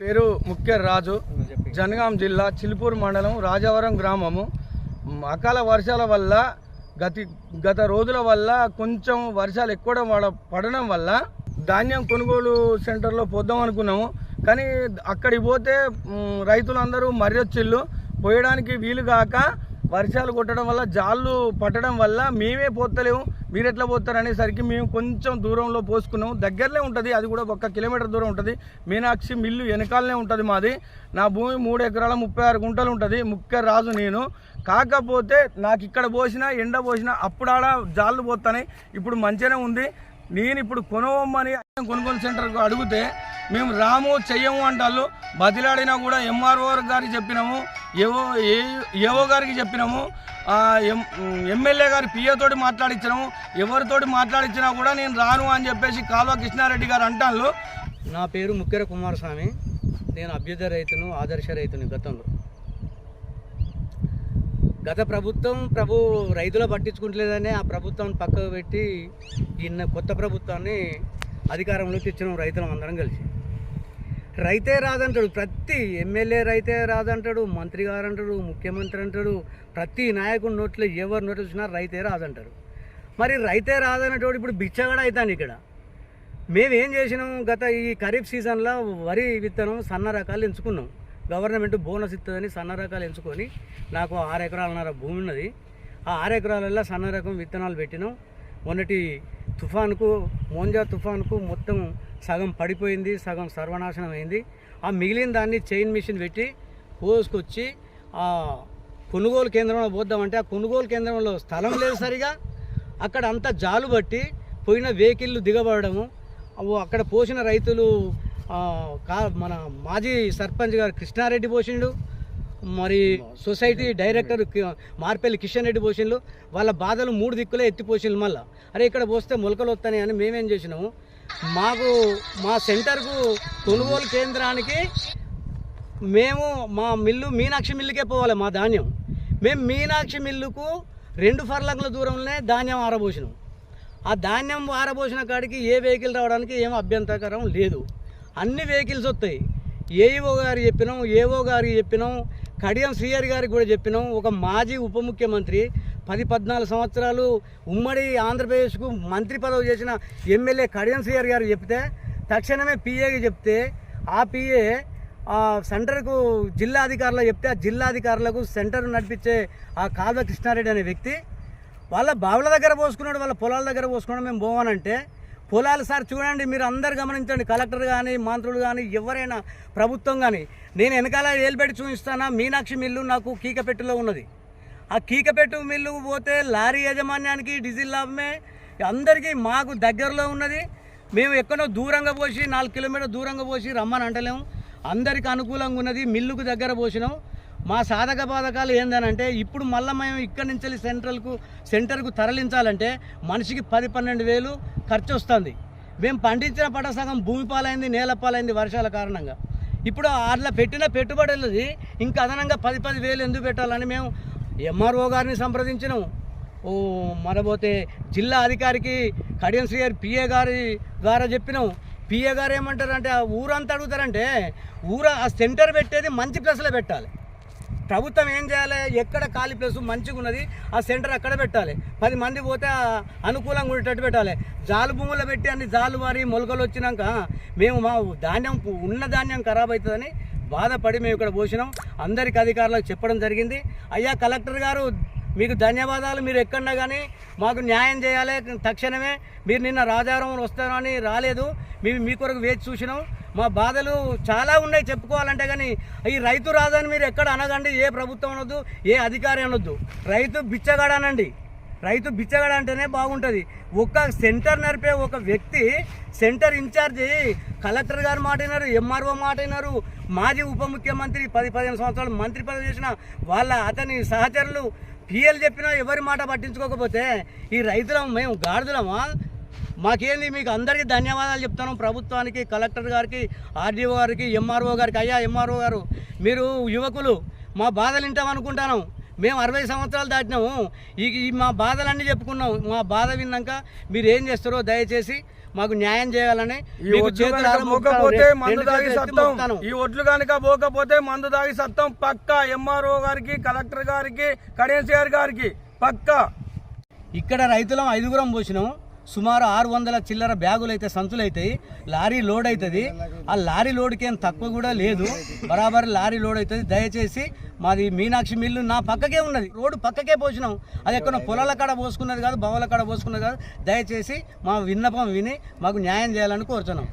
పేరు ముఖ్య రాజు. జనగాం జిల్లా చిలుపూరు మండలం రాజవరం గ్రామము. అకాల వర్షాల వల్ల గతి గత రోజుల వల్ల కొంచెం వర్షాలు ఎక్కువ పడడం వల్ల ధాన్యం కొనుగోలు సెంటర్లో పోద్దాం అనుకున్నాము. కానీ అక్కడికి పోతే రైతులందరూ మర్రొచ్చిళ్ళు పోయడానికి వీలు కాక వర్షాలు కొట్టడం వల్ల జాళ్ళు పట్టడం వల్ల మేమే పోతలేము. మీరు ఎట్లా పోతారు అనేసరికి మేము కొంచెం దూరంలో పోసుకున్నాము. దగ్గరలో ఉంటుంది అది కూడా ఒక కిలోమీటర్ దూరం ఉంటుంది. మీనాక్షి మిల్లు వెనకాలనే ఉంటుంది మాది. నా భూమి మూడు ఎకరాల ముప్పై ఆరు గుంటలు ఉంటుంది ముఖ్య రాజు నేను. కాకపోతే నాకు ఇక్కడ పోసినా ఎండ పోసినా అప్పుడు ఆడ జాళ్ళు పోతాయి ఇప్పుడు మంచిగానే ఉంది. నేను ఇప్పుడు కొనవమ్మని కొనుగోలు సెంటర్కు అడిగితే మేము రాము చెయ్యము అంటాళ్ళు. బతిలాడినా కూడా ఎంఆర్ఓ గారికి చెప్పినాము. ఏవో ఏ ఏవో గారికి చెప్పినాము ఎం ఎమ్మెల్యే గారి పిఏతోటి మాట్లాడించినాము ఎవరితోటి మాట్లాడించినా కూడా నేను రాను అని చెప్పేసి కాలువ కృష్ణారెడ్డి గారు అంటాను నా పేరు ముక్కెర కుమారస్వామి. నేను అభ్యుదయ రైతును ఆదర్శ రైతుని గతంలో. గత ప్రభుత్వం ప్రభు రైతులు పట్టించుకుంటలేదని ఆ ప్రభుత్వం పక్కకు పెట్టి ఈయన కొత్త ప్రభుత్వాన్ని అధికారంలోకి తెచ్చినాం రైతులం అందరం కలిసి. రైతే రాదంటాడు. ప్రతి ఎమ్మెల్యే రైతే రాదంటాడు. మంత్రి గారు అంటాడు ముఖ్యమంత్రి అంటాడు. ప్రతి నాయకుడి నోట్లో ఎవరి నోట్లు చూసినా రైతే రాదంటారు. మరి రైతే రాదనేటోడు ఇప్పుడు బిచ్చగడ అవుతాను ఇక్కడ. మేమేం చేసినాం? గత ఈ ఖరీఫ్ సీజన్లో వరి విత్తనం సన్న రకాలు ఎంచుకున్నాం. గవర్నమెంట్ బోనస్ ఇస్తుందని సన్న రకాలు ఎంచుకొని నాకు ఆరు ఎకరాలన్నర భూమి ఉన్నది. ఆ ఆరు ఎకరాలలో సన్న రకం విత్తనాలు పెట్టినాం. మొన్నటి తుఫాన్కు మోంజా తుఫాన్కు మొత్తం సగం పడిపోయింది సగం సర్వనాశనం అయింది. ఆ మిగిలిన దాన్ని చైన్ మిషన్ పెట్టి కోసుకొచ్చి ఆ కొనుగోలు కేంద్రంలో పోద్దామంటే ఆ కొనుగోలు కేంద్రంలో స్థలం లేదు సరిగా. అక్కడ అంతా జాలు బట్టి పోయిన వెహికల్లు దిగబడము. అక్కడ పోసిన రైతులు కా మన మాజీ సర్పంచ్ గారు కృష్ణారెడ్డి పోసిండు. మరి సొసైటీ డైరెక్టర్ మార్పల్లి కిషన్ రెడ్డి పోషన్లు వాళ్ళ బాధలు మూడు దిక్కులే ఎత్తిపోషన్లు మళ్ళా. అరే ఇక్కడ పోస్తే మొలకలు వస్తాయి అని మేమేం చేసినాము. మాకు మా సెంటర్కు కొనుగోలు కేంద్రానికి మేము మా మిల్లు మీనాక్షి మిల్లుకే పోవాలి మా ధాన్యం. మేము మీనాక్షి మిల్లుకు రెండు ఫర్లంగుల దూరంలోనే ధాన్యం ఆరబోసినాం. ఆ ధాన్యం ఆరబోసిన కాడికి ఏ వెహికల్ రావడానికి ఏం అభ్యంతరకరం లేదు. అన్ని వెహికల్స్ వస్తాయి. ఏఈఓ గారు చెప్పినాం ఏఓ గారికి చెప్పినాం కడియం శ్రీహరి గారికి కూడా చెప్పినాం. ఒక మాజీ ఉప ముఖ్యమంత్రి పది పద్నాలుగు సంవత్సరాలు ఉమ్మడి ఆంధ్రప్రదేశ్కు మంత్రి పదవి చేసిన ఎమ్మెల్యే కడియం శ్రీహరి గారు చెప్తే తక్షణమే పిఏకి చెప్తే ఆ పిఏ ఆ సెంటర్కు జిల్లా అధికారులకు చెప్తే ఆ జిల్లా అధికారులకు సెంటర్ నడిపించే ఆ కాల్వ కృష్ణారెడ్డి అనే వ్యక్తి వాళ్ళ బావుల దగ్గర పోసుకున్నాడు వాళ్ళ పొలాల దగ్గర పోసుకున్నాడు మేము పోవానంటే పొలాలు సార్ చూడండి మీరు అందరు గమనించండి. కలెక్టర్ కానీ మంత్రులు కానీ ఎవరైనా ప్రభుత్వం కానీ నేను వెనకాల ఏలుబెట్టి చూపిస్తానా? మీనాక్షి మిల్లు నాకు కీకపెట్టులో ఉన్నది. ఆ కీకపెట్టు మిల్లు పోతే లారీ యాజమాన్యానికి డీజిల్ లాభమే. అందరికీ మాకు దగ్గరలో ఉన్నది. మేము ఎక్కడో దూరంగా పోసి నాలుగు కిలోమీటర్ దూరంగా పోసి రమ్మని అంటలేము. అందరికి అనుకూలంగా ఉన్నది. మిల్లుకు దగ్గర పోసినాం. మా సాధక బాధకాలు ఏందనంటే ఇప్పుడు మళ్ళీ మేము ఇక్కడి నుంచి వెళ్ళి సెంట్రల్కు సెంటర్కు తరలించాలంటే మనిషికి పది పన్నెండు వేలు ఖర్చు వస్తుంది మేము పండించిన పంట సగం భూమి పాలైంది నేల పాలైంది వర్షాల కారణంగా. ఇప్పుడు అట్లా పెట్టిన పెట్టుబడులది ఇంకా అదనంగా పది పది వేలు ఎందుకు పెట్టాలని మేము ఎంఆర్ఓ గారిని సంప్రదించినాం. ఓ మనబోతే జిల్లా అధికారికి కడియం శ్రీ గారి పిఏ గారి ద్వారా చెప్పినాం. పిఏ గారు ఏమంటారంటే ఆ ఊరంతా అడుగుతారంటే ఊర ఆ సెంటర్ పెట్టేది మంచి ప్లేస్లో పెట్టాలి. ప్రభుత్వం ఏం చేయాలి? ఎక్కడ ఖాళీ ప్లేస్ మంచిగా ఉన్నది ఆ సెంటర్ అక్కడ పెట్టాలి. పది మంది పోతే అనుకూలంగా ఉండేటట్టు పెట్టాలి. జాలు భూములు పెట్టి అన్ని జాలు వారి మొలకలు వచ్చినాక మేము మా ధాన్యం ఉన్న ధాన్యం ఖరాబ్ అవుతుందని బాధపడి మేము ఇక్కడ పోసినాం. అందరికి అధికారులకు చెప్పడం జరిగింది. అయ్యా కలెక్టర్ గారు మీకు ధన్యవాదాలు. మీరు ఎక్కడన్నా కానీ మాకు న్యాయం చేయాలి. తక్షణమే మీరు నిన్న రాజారం వస్తారని రాలేదు. మేము మీ కొరకు వేచి చూసినాం. మా బాధలు చాలా ఉన్నాయి చెప్పుకోవాలంటే కానీ ఈ రైతు రాజాని మీరు ఎక్కడ అనగండి ఏ ప్రభుత్వం అనొద్దు ఏ అధికారి అనొద్దు. రైతు బిచ్చగాడనండి. రైతు బిచ్చగాడ అంటేనే బాగుంటుంది. ఒక సెంటర్ నడిపే ఒక వ్యక్తి సెంటర్ ఇన్ఛార్జి కలెక్టర్ గారు మాట విన్నారు ఎంఆర్ఓ మాట విన్నారు మాజీ ఉప ముఖ్యమంత్రి పది పదిహేను సంవత్సరాలు మంత్రి పదవి చేసిన వాళ్ళ అతని సహచరులు పిఎల్ చెప్పినా ఎవరి మాట పట్టించుకోకపోతే ఈ రైతులం మేము గాడిదలమా? మాకేంది? మీకు అందరికీ ధన్యవాదాలు చెప్తాను ప్రభుత్వానికి కలెక్టర్ గారికి ఆర్డీఓ గారికి ఎంఆర్ఓ గారికి. అయ్యా ఎంఆర్ఓ గారు మీరు యువకులు మా బాధలు వింటాం అనుకుంటాను మేము అరవై సంవత్సరాలు దాటినాము. ఈ మా బాధలన్నీ చెప్పుకున్నాం. మా బాధ విన్నాక మీరు ఏం చేస్తారో దయచేసి మాకు న్యాయం చేయాలని పోకపోతే. మందు సత్తం. ఈ ఒడ్లు కనుక పోకపోతే మందు తాగి సత్తం. పక్క ఎంఆర్ఓ గారికి కలెక్టర్ గారికి కడెన్సీఆర్ గారికి పక్క. ఇక్కడ రైతులం ఐదుగురం పోసినాం. సుమారు ఆరు వందల చిల్లర బ్యాగులు అయితే సంచులు అవుతాయి లారీ లోడ్ అవుతుంది ఆ లారీ లోడ్కి ఏం తక్కువ కూడా లేదు. బరాబర్ లారీ లోడ్ అవుతుంది దయచేసి మాది మీనాక్షి మిల్లు నా పక్కకే ఉన్నది. రోడ్డు పక్కకే పోసినాం. అది ఎక్కడ పొలాల కాడ పోసుకున్నది కాదు బవల కాడ పోసుకున్నది కాదు. దయచేసి మా విన్నపం విని మాకు న్యాయం చేయాలని కోరుతున్నాం